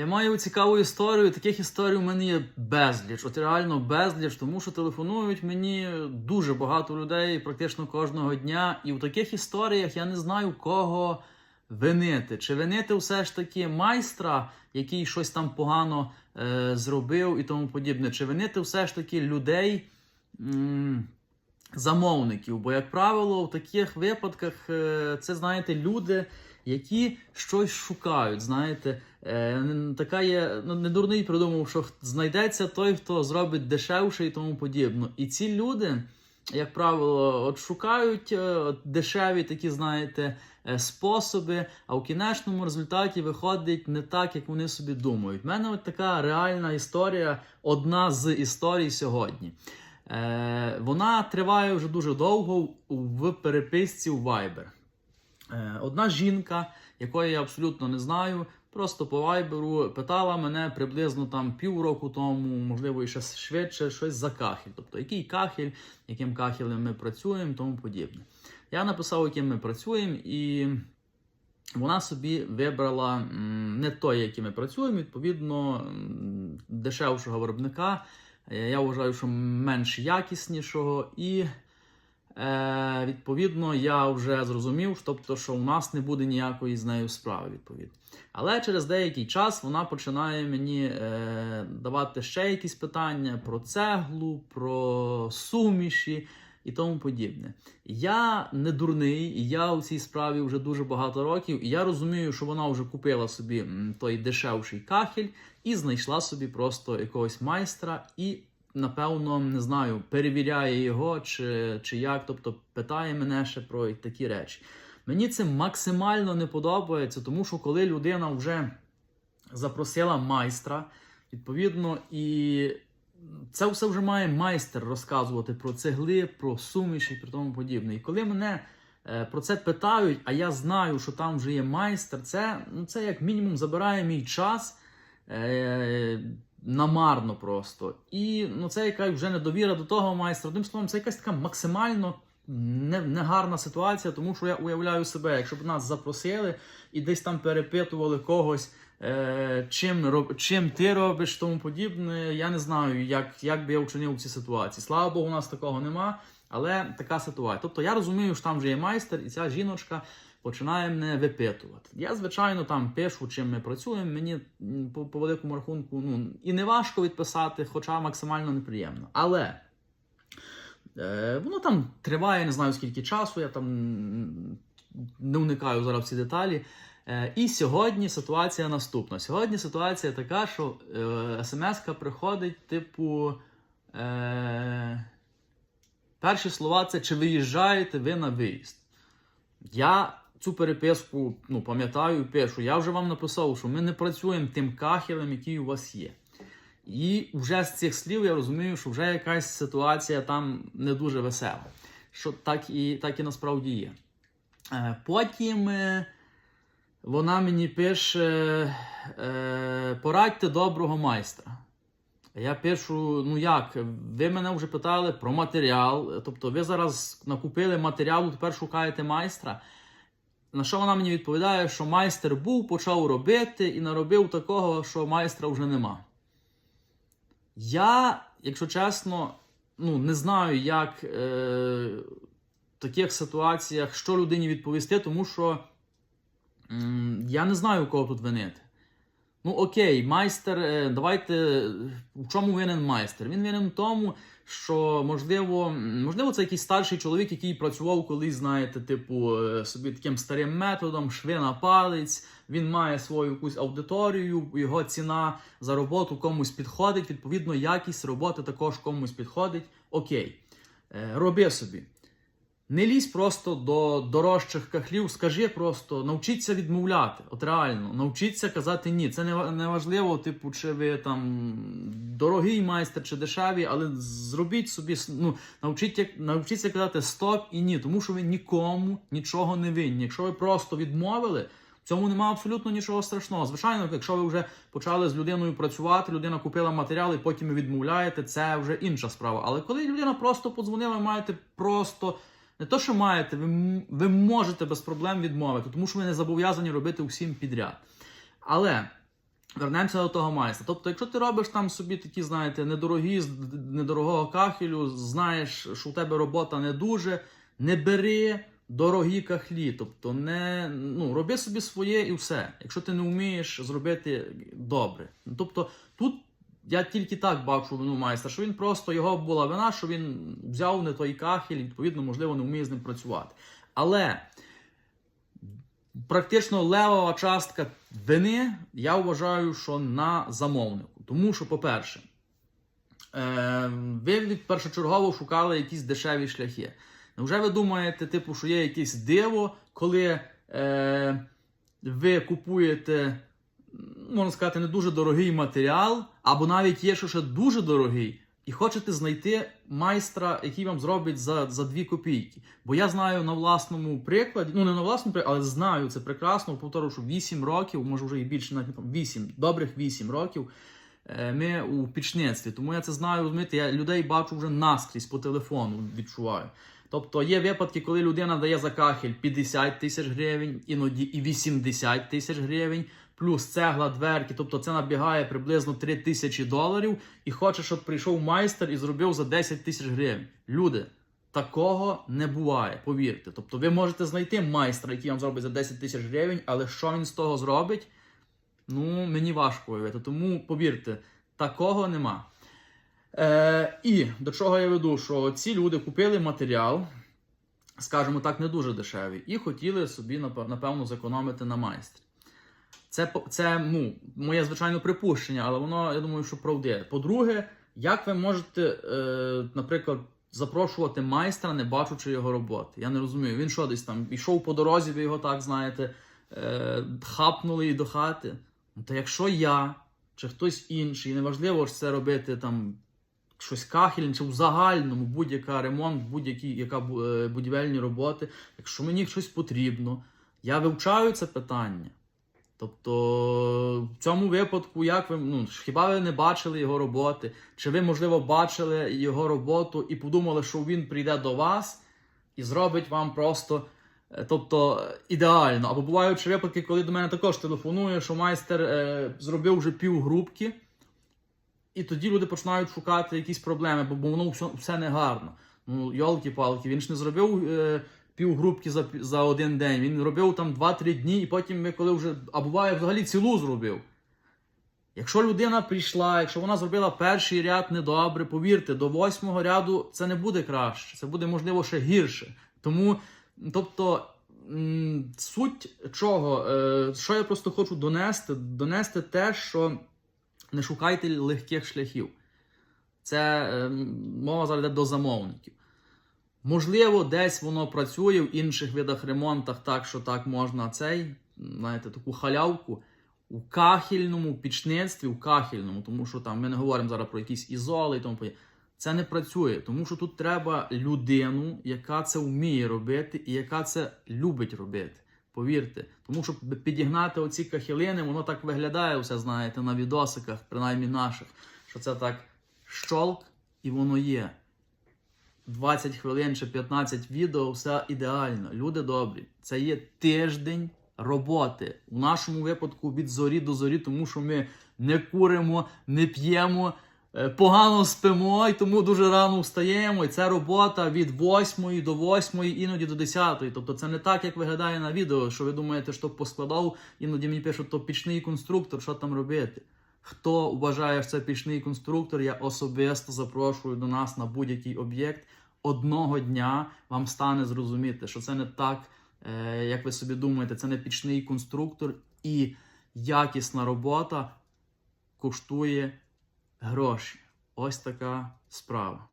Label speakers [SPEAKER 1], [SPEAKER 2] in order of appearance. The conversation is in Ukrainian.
[SPEAKER 1] Я маю цікаву історію. Таких історій у мене є безліч. От реально безліч, тому що телефонують мені дуже багато людей, практично кожного дня. І в таких історіях я не знаю кого винити. Чи винити все ж таки майстра, який щось там погано е, зробив і тому подібне, чи винити все ж таки людей. м, Замовників, бо, як правило, в таких випадках е, це, знаєте, люди, які щось шукають. Знаєте, Е, така є, ну не дурний придумав, що знайдеться той, хто зробить дешевше і тому подібне. І ці люди, як правило, от шукають е, от дешеві такі, знаєте, е, способи, а в кінечному результаті виходить не так, як вони собі думають. У мене от така реальна історія, одна з історій сьогодні. Е, вона триває вже дуже довго в переписці у Viber. Е, Одна жінка, якої я абсолютно не знаю, просто по вайберу питала мене приблизно там півроку тому, можливо, і ще швидше, щось за кахель. Тобто, який кахель, яким кахелем ми працюємо, тому подібне. Я написав, яким ми працюємо, і вона собі вибрала не той, яким ми працюємо, відповідно, дешевшого виробника. Е, Я вважаю, що менш якіснішого і. Е, відповідно, я вже зрозумів, тобто, що у нас не буде ніякої з нею справи. Відповідно. Але через деякий час вона починає мені е, давати ще якісь питання про цеглу, про суміші і тому подібне. Я не дурний, і я у цій справі вже дуже багато років, і я розумію, що вона вже купила собі той дешевший кахель і знайшла собі просто якогось майстра і напевно, не знаю, перевіряє його чи, чи як, тобто питає мене ще про такі речі. Мені це максимально не подобається, тому що коли людина вже запросила майстра, відповідно, і це все вже має майстер розказувати про цегли, про суміші і про тому подібне. І коли мене е, про це питають, а я знаю, що там вже є майстер, це, ну, це як мінімум забирає мій час. Е, намарно просто. І ну, це яка вже недовіра до того майстра. Одним словом, це якась така максимально не- негарна ситуація, тому що я уявляю себе, якщо б нас запросили і десь там перепитували когось, е, чим, чим ти робиш, тому подібне. Я не знаю, як, як би я вчинив в цій ситуації. Слава Богу, у нас такого нема. Але така ситуація. Тобто я розумію, що там вже є майстер, і ця жіночка починає мене випитувати. Я, звичайно, там пишу, чим ми працюємо. Мені по, по великому рахунку ну, і не важко відписати, хоча максимально неприємно. Але е, воно там триває, не знаю скільки часу, я там не уникаю зараз ці деталі. Е, і сьогодні ситуація наступна. Сьогодні ситуація така, що е, смс-ка приходить, типу. Е, перші слова це чи виїжджаєте ви на виїзд. Я цю переписку ну, пам'ятаю, пишу. Я вже вам написав, що ми не працюємо тим кахелем, який у вас є. І вже з цих слів я розумію, що вже якась ситуація там не дуже весела. Що так і, так і насправді є. Е, Потім е, вона мені пише: е, порадьте доброго майстра. Я пишу, ну як, ви мене вже питали про матеріал, тобто ви зараз накупили матеріалу, тепер шукаєте майстра. На що вона мені відповідає, що майстер був, почав робити і наробив такого, що майстра вже нема. Я, якщо чесно, ну, не знаю, як е, в таких ситуаціях, що людині відповісти, тому що м, я не знаю, кого тут винити. Ну, окей, майстер, е, давайте. В чому винен майстер? Він винен в тому, що можливо, можливо, це якийсь старший чоловік, який працював колись, знаєте, типу, е, собі таким старим методом, шви на палець. Він має свою якусь аудиторію, його ціна за роботу комусь підходить. Відповідно, якість роботи також комусь підходить. Окей, Е, роби собі. Не лізь просто до дорожчих кахлів, скажи просто, навчіться відмовляти. От реально, навчіться казати ні. Це не, не важливо, типу, чи ви там дорогий майстер чи дешевий, але зробіть собі, ну, навчіться, навчіться казати стоп і ні, тому що ви нікому нічого не винні. Якщо ви просто відмовили, в цьому немає абсолютно нічого страшного. Звичайно, якщо ви вже почали з людиною працювати, людина купила матеріал і потім відмовляєте, це вже інша справа. Але коли людина просто подзвонила, ви маєте просто. Не то, що маєте, ви, ви можете без проблем відмовити, тому що ви не зобов'язані робити усім підряд. Але Вернемося до того майстра. Тобто, якщо ти робиш там собі такі, знаєте, недорогі, з недорогого кахелю, знаєш, що у тебе робота не дуже, не бери дорогі кахлі. Тобто, не, ну, роби собі своє і все. Якщо ти не вмієш зробити добре. Тобто, тут я тільки так бачу вину майстра, що він просто його була вина, що він взяв не той кахель, відповідно, можливо, не вміє з ним працювати. Але практично левова частка вини, я вважаю, що на замовнику. Тому що, по-перше, е, ви першочергово шукали якісь дешеві шляхи. Невже ви думаєте, типу, що є якесь диво, коли е, ви купуєте, можна сказати, не дуже дорогий матеріал, або навіть є, що ще дуже дорогий, і хочете знайти майстра, який вам зробить за, за 2 копійки. Бо я знаю на власному прикладі, ну не на власному прикладі, але знаю це прекрасно. Повторю, що 8 років, може вже і більше, навіть 8, добрих 8 років. е, Ми у пічництві, тому я це знаю, розумієте, я людей бачу вже наскрізь по телефону відчуваю. Тобто є випадки, коли людина дає за кахель 50 тисяч гривень, іноді і 80 тисяч гривень, плюс цегла, дверки, тобто це набігає приблизно 3 тисячі доларів, і хоче, щоб прийшов майстер і зробив за 10 тисяч гривень. Люди, такого не буває, повірте. Тобто ви можете знайти майстра, який вам зробить за 10 тисяч гривень, але що він з того зробить, ну мені важко уявити. Тому повірте, такого нема. Е, і до чого я веду, що ці люди купили матеріал, скажімо так, не дуже дешевий, і хотіли собі, напевно, зекономити на майстрі. Це, це ну, моє звичайно припущення, але воно, я думаю, що правдиве. По-друге, як ви можете, е, наприклад, запрошувати майстра, не бачучи його роботи? Я не розумію. Він що десь там йшов по дорозі, ви його так знаєте, е, хапнули і до хати. Ну, то якщо я чи хтось інший, неважливо ж це робити там щось кахельне, чи в загальному будь-яка ремонт, будь-які яка е, будівельні роботи. Якщо мені щось потрібно, я вивчаю це питання. Тобто, в цьому випадку, як ви ну хіба ви не бачили його роботи? Чи ви, можливо, бачили його роботу і подумали, що він прийде до вас і зробить вам просто, е, тобто, ідеально? Або бувають випадки, коли до мене також телефонує, що майстер е, зробив вже півгрупки, і тоді люди починають шукати якісь проблеми, бо воно все, все негарно. Ну, йолки-палки, він ж не зробив е, півгрупки за, за один день. Він робив там 2-3 дні, і потім ми коли вже, а буває, взагалі цілу зробив. Якщо людина прийшла, якщо вона зробила перший ряд недобре, повірте, до восьмого ряду це не буде краще, це буде можливо ще гірше. Тому, тобто, суть чого, е, що я просто хочу донести, донести те, що не шукайте легких шляхів. Це е, мова зараз до замовників. Можливо, десь воно працює в інших видах ремонтах, так що так можна цей, знаєте, таку халявку у кахельному пічництві, у кахельному, тому що там ми не говоримо зараз про якісь ізоли і тому подібне. Це не працює, тому що тут треба людину, яка це вміє робити і яка це любить робити. Повірте, тому що підігнати оці кахелини, воно так виглядає, все знаєте, на відосиках, принаймні наших, що це так щолк і воно є. 20 хвилин чи 15 відео, все ідеально. Люди добрі. Це є тиждень роботи. У нашому випадку від зорі до зорі, тому що ми не куримо, не п'ємо, е, погано спимо, і тому дуже рано встаємо. І це робота від 8 до 8, іноді до 10. Тобто це не так, як виглядає на відео, що ви думаєте, що поскладав, іноді мені пишуть, то пічний конструктор, що там робити. Хто вважає, що це пічний конструктор, я особисто запрошую до нас на будь-який об'єкт. Одного дня вам стане зрозуміти, що це не так, е, як ви собі думаєте, це не пічний конструктор, і якісна робота коштує гроші. Ось така справа.